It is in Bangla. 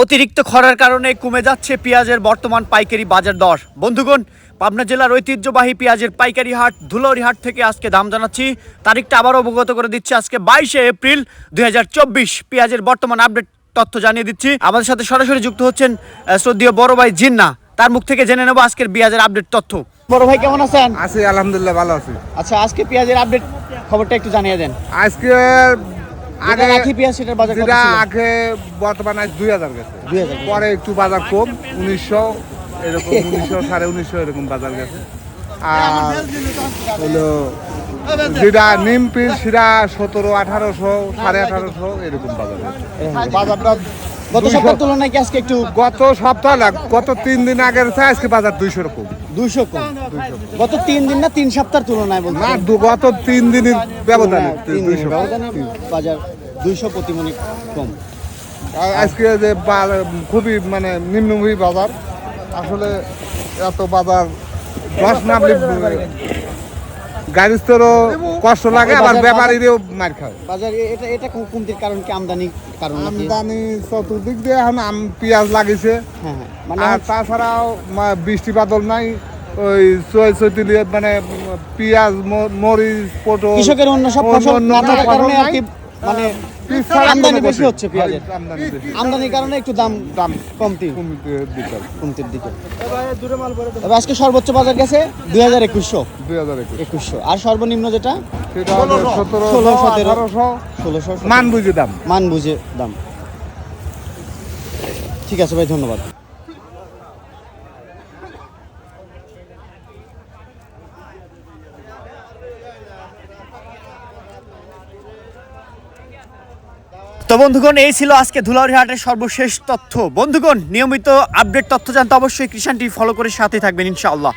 অতিরিক্ত খরার কারণে কমে যাচ্ছে পেঁয়াজের বর্তমান পাইকারি বাজার দর। বন্ধুগণ পাবনা জেলার ঐতিহ্যবাহী পেঁয়াজের পাইকারি হাট ধুলৌরি হাট থেকে আজকে দাম জানাচ্ছি। তারিখটা আবার অবগত করে দিচ্ছি আজকে বাইশে এপ্রিল দুই পেঁয়াজের বর্তমান আপডেট তথ্য জানিয়ে দিচ্ছি। আমাদের সাথে সরাসরি যুক্ত হচ্ছেন শ্রদ্ধেয় বড় ভাই জিন্না। তার মুখ থেকে জেনে নেব আজকের পেঁয়াজের আপডেট তথ্য। বড় ভাই কেমন আছেন? আছি আলহামদুলিল্লাহ ভালো আছি। আচ্ছা আজকে পেঁয়াজের আপডেট খবরটা একটু জানিয়ে দেন। আজকে আগে আগে পেঁয়াজ সেটার বাজার কত যেটা ছিল? আগে বর্তমানে দুই হাজার গেছে। 2000 পরে একটু বাজার কম উনিশশো এরকম উনিশশো সাড়ে উনিশশো এরকম বাজার গেছে। আর হলো যেটা নিম পিস সেটা সতেরো আঠারোশো সাড়ে আঠারোশো এরকম বাজার গেছে। বাজারটা গত 200 সপ্তাহের তুলনায় কি আজকে একটু গত সপ্তাহ না গত তিন দিন আগের চেয়ে আজকে বাজার দুইশো রকম দুইশো কম। গত তিন দিন না তিন সপ্তাহ তুলনায় বলতে না গত তিন দিনের ব্যবধানে দুইশো বাজার দুইশো প্রতি মনে কম আজকে যে খুবই মানে নিম্নমুখী বাজার আসলে এত বাজার দশ নামলে গাড়িস্তরও কষ্ট লাগে আবার ব্যাপারীরও মার খায়। বাজার এটা এটা কমতির কারণ কি আমদানি কারণ আমদানি চতুর্দিক দিয়ে এখন আম পেঁয়াজ লাগিছে। হ্যাঁ হ্যাঁ। মানে আর তাছাড়াও বৃষ্টি বাদল নাই ওই চৈ চৈতিলিয়ে মানে পেঁয়াজ মরিচ পটল কৃষকের অন্য সব ফসল কারণে আর কি মানে আমদানি বেশি হচ্ছে পেঁয়াজের। আমদানির কারণে একটু দাম দাম কমতি। কমতির দিকে। তবে আজকে সর্বোচ্চ বাজার গেছে দুই হাজার একুশশো। একুশশো। আর সর্বনিম্ন যেটা? ষোলো, সতেরো। আঠারোশো। ষোলোশো মান বুঝে দাম। মান বুঝে দাম। ঠিক আছে ভাই ধন্যবাদ। তো বন্ধুগণ, এই ছিল আজকে ধুলাউরি হাটের সর্বশেষ তথ্য। বন্ধুগণ, নিয়মিত আপডেট তথ্য জানতে অবশ্যই কৃষানটি ফলো করে সাথে থাকবেন, ইনশাআল্লাহ।